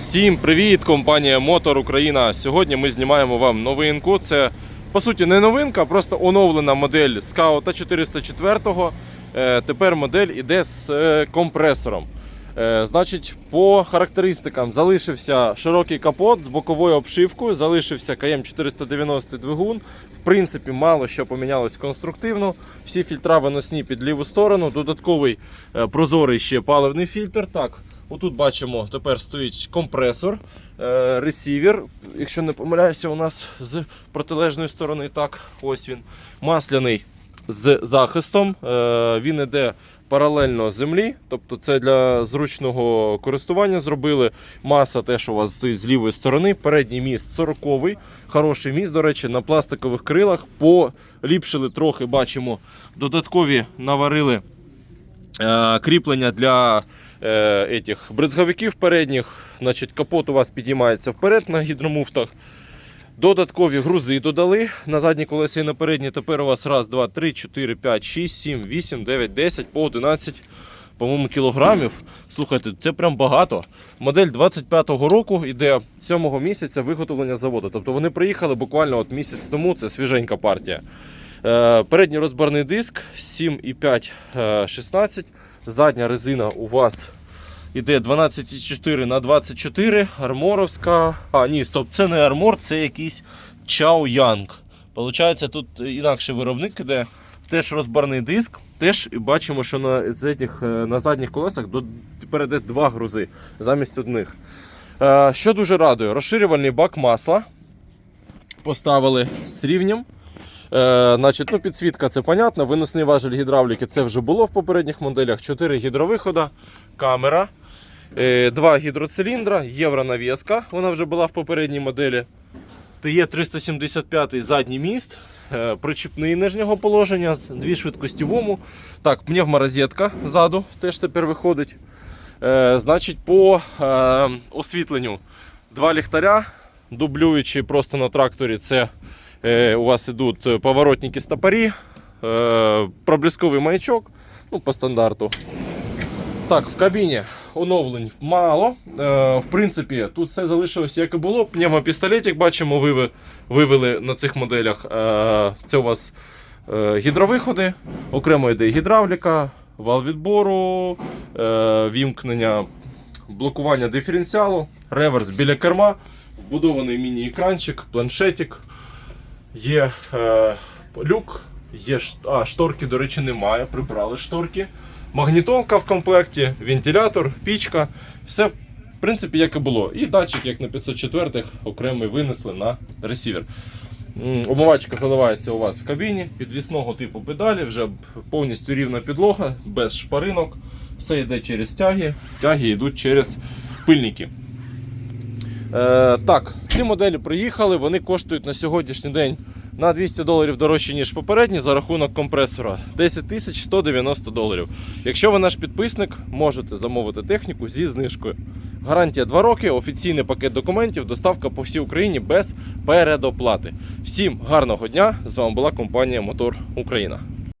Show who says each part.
Speaker 1: Всім привіт, компанія Мотор Україна. Сьогодні ми знімаємо вам новинку. Це по суті не новинка, просто оновлена модель Scout 404. Е, Тепер модель іде з е, компресором. Е, Значить, по характеристикам залишився широкий капот з боковою обшивкою, залишився КМ 490 двигун. В принципі, мало що помінялось конструктивно. Всі фільтра виносні під ліву сторону. Додатковий прозорий ще паливний фільтр. Так, отут бачимо, тепер стоїть компресор, е, ресівер. Якщо не помиляюся, у нас з протилежної сторони. Так, ось він. Масляний з захистом. Е, Він іде паралельно землі, тобто це для зручного користування зробили. Маса теж у вас стоїть з лівої сторони. Передній міст 40-й. Хороший міст, до речі, на пластикових крилах. Поліпшили трохи, бачимо, додаткові наварили е, кріплення для е, етих бризговиків передніх. Значить, капот у вас підіймається вперед на гідромуфтах. Додаткові грузи додали на задні колеса і на передні. Тепер у вас раз, два, три, чотири, п'ять, шість, сім, вісім, дев'ять, десять, по 11, по-моєму, кілограмів. Слухайте, це прям багато. Модель 25-го року іде 7-го місяця виготовлення заводу. Тобто вони приїхали буквально от місяць тому, це свіженька партія. Е, передній розбарний диск 7,5 е, 16. Задня резина у вас іде 12,4 на 24 арморовська. А, ні, стоп, це не армор, це якийсь Чао Янг. Получається, тут інакший виробник іде. Теж розбарний диск. Теж бачимо, що на, з этих, е, на задніх колесах тепер йде два грузи замість одних. Е, що дуже радує, розширювальний бак масла поставили з рівнем. Е, значить, ну, підсвітка це понятно. Виносний важель гідравліки це вже було в попередніх моделях. 4 гідровихода, камера, е, 2 гідроциліндра, євронавіска. Вона вже була в попередній моделі. Є 375 задній міст, е, причіпний нижнього положення, дві швидкостівому. Так, пневморозетка ззаду теж тепер виходить. Е, значить, по е, освітленню два ліхтаря, дублюючи просто на тракторі, це у вас ідуть поворотники стопорі, е, проблисковий маячок, ну, по стандарту. Так, в кабіні оновлень мало. Е, в принципі, тут все залишилося як і було. Пневмопістолетик бачимо, вивели на цих моделях. Е, це у вас е, гідровиходи, окремо йде гідравліка, вал відбору, е, вімкнення, блокування диференціалу, реверс біля керма, вбудований міні-екранчик, планшетик. Є е, люк, є а, шторки, до речі, немає. Прибрали шторки. Магнітолка в комплекті, вентилятор, пічка. Все, в принципі, як і було. І датчик, як на 504-х, окремий винесли на ресівер. М, Омивачка заливається у вас в кабіні, підвісного типу педалі, вже повністю рівна підлога, без шпаринок. Все йде через тяги, тяги йдуть через пильники. Е, так, ці моделі приїхали, вони коштують на сьогоднішній день на 200 доларів дорожче, ніж попередні, за рахунок компресора 10 тисяч 190 доларів. Якщо ви наш підписник, можете замовити техніку зі знижкою. Гарантія 2 роки, офіційний пакет документів, доставка по всій Україні без передоплати. Всім гарного дня! З вами була компанія Мотор Україна.